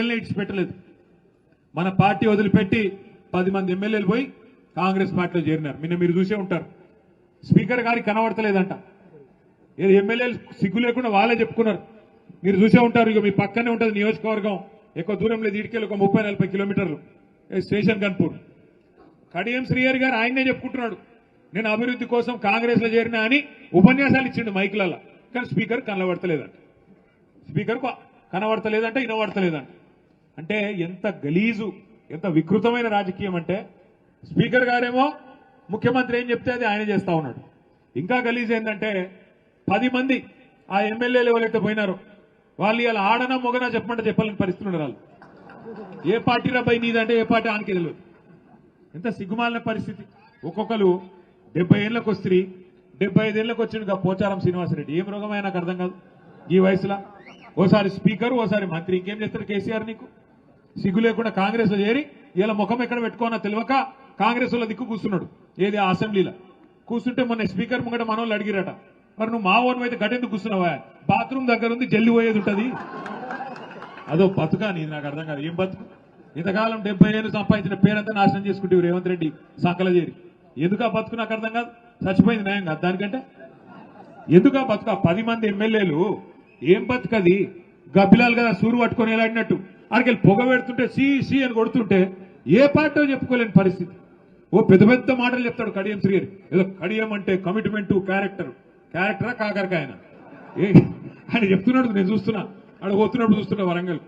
It's పెట్టలేదు. మన party వదిలిపెట్టి పది మంది ఎమ్మెల్యేలు పోయి కాంగ్రెస్ పార్టీలో చేరినారు. నిన్న మీరు చూసే ఉంటారు. స్పీకర్ గారికి కనబడతలేదంట. ఏది ఎమ్మెల్యేలు సిగ్గు లేకుండా వాళ్ళే చెప్పుకున్నారు. మీరు చూసే ఉంటారు ఇక మీ పక్కనే ఉంటుంది నియోజకవర్గం. ఎక్కువ దూరం లేదు ఇటుకెళ్ళి ఒక ముప్పై నలభై కిలోమీటర్లు. స్టేషన్ కన్పూర్ కడియం శ్రీహరి గారు ఆయన్నే చెప్పుకుంటున్నాడు. నేను అభివృద్ధి కోసం కాంగ్రెస్లో చేరినా అని ఉపన్యాసాలు ఇచ్చిండు మైకులలో కానీ స్పీకర్ కనబడతలేదంట. స్పీకర్ కనబడతలేదంట వినబడతలేదంట. అంటే ఎంత గలీజు ఎంత వికృతమైన రాజకీయం అంటే స్పీకర్ గారేమో ముఖ్యమంత్రి ఏం చెప్తే అది ఆయన చేస్తా ఉన్నాడు. ఇంకా గలీజ్ ఏంటంటే పది మంది ఆ ఎమ్మెల్యేలు ఎవరైతే పోయినారు వాళ్ళు ఇలా ఆడనా మొగనా చెప్పమంటే చెప్పాలని పరిస్థితులు ఉన్నారు వాళ్ళు. ఏ పార్టీ రబ్బాయి నీదంటే ఏ పార్టీ ఆనకి తెలియదు. ఎంత సిగ్గుమాలిన పరిస్థితి. ఒక్కొక్కరు డెబ్బై ఏళ్ళకు వస్త్రీ డెబ్బై ఐదేళ్ళకి వచ్చిండు పోచారం శ్రీనివాసరెడ్డి. ఏం రోగమైనా నాకు అర్థం కాదు ఈ వయసులో. ఓసారి స్పీకర్ ఓసారి మంత్రి. ఇంకేం చేస్తారు కేసీఆర్ నీకు? సిగ్గు లేకుండా కాంగ్రెస్లో చేరి ఇలా ముఖం ఎక్కడ పెట్టుకోనో తెలియక కాంగ్రెస్లో దిక్కు కూర్చున్నాడు. ఏది అసెంబ్లీలో? కూర్చుంటే మొన్న స్పీకర్ ముంగట మనోళ్ళు అడిగిరట మరి నువ్వు మా ఓన్ అయితే గట్టెందుకు కూర్చున్నావా? బాత్రూమ్ దగ్గర ఉంది జల్లి పోయేది ఉంటుంది. అదో బతుకా నీది నాకు అర్థం కాదు. ఏం బతుకు? ఇంతకాలం డెబ్బై ఏళ్ళు సంపాదించిన పేరంతా నాశనం చేసుకుంటే రేవంత్ రెడ్డి సంకల చేరి. ఎందుకు ఆ బతుకు నాకు అర్థం కాదు? చచ్చిపోయింది న్యాయం కాదు దానికంటే. ఎందుకు ఆ బతుకు? ఆ పది మంది ఎమ్మెల్యేలు ఏం బతుకది? గబ్బిలాలు కదా సూరు పట్టుకొని వెళ్ళాడినట్టు అక్కడికి పొగ పెడుతుంటే సి సి అని కొడుతుంటే ఏ పార్టీ చెప్పుకోలేని పరిస్థితి. ఓ పెద్ద పెద్ద మాటలు చెప్తాడు కడియం శ్రీ గారు. ఏదో కడియం అంటే కమిట్మెంట్ క్యారెక్టర్ క్యారెక్టరా కాకరకాయన ఏ ఆయన చెప్తున్నాడు నేను చూస్తున్నా. ఆడ పోతున్నప్పుడు చూస్తున్నా వరంగల్.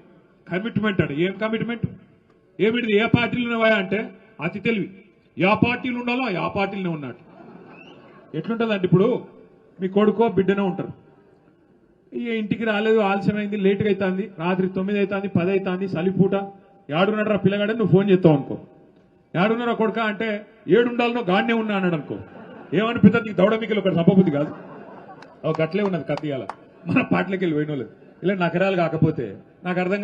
కమిట్మెంట్ అడు ఏం కమిట్మెంట్ ఏమిటిది? ఏ పార్టీలు ఉన్నావా అంటే అతి తెలివి. యా పార్టీలు ఉండాలో ఆ పార్టీలనే ఉన్నాడు. ఎట్లుంటదంటే ఇప్పుడు? మీ కొడుకో బిడ్డనో ఉంటారు. ఇక ఇంటికి రాలేదు ఆలస్యమైంది లేట్గా అవుతుంది రాత్రి తొమ్మిది అవుతుంది పది అవుతుంది సలిపూట ఏడున్నర రా పిల్లగాడని నువ్వు ఫోన్ చేస్తావు అనుకో. ఏడున్నర కొడుక అంటే ఏడుండాలనో గాడ్నే ఉన్నా అన్నాడు అనుకో. ఏమనిపిస్తుంది నీకు దౌడమికలు ఒకటి సంపబుద్ధి కాదు? ఒక గట్లే ఉన్నది కత్తియాల మన పాటలకి వెళ్ళి పోయిన ఇలా నకరాలు కాకపోతే నాకు అర్థం కాదు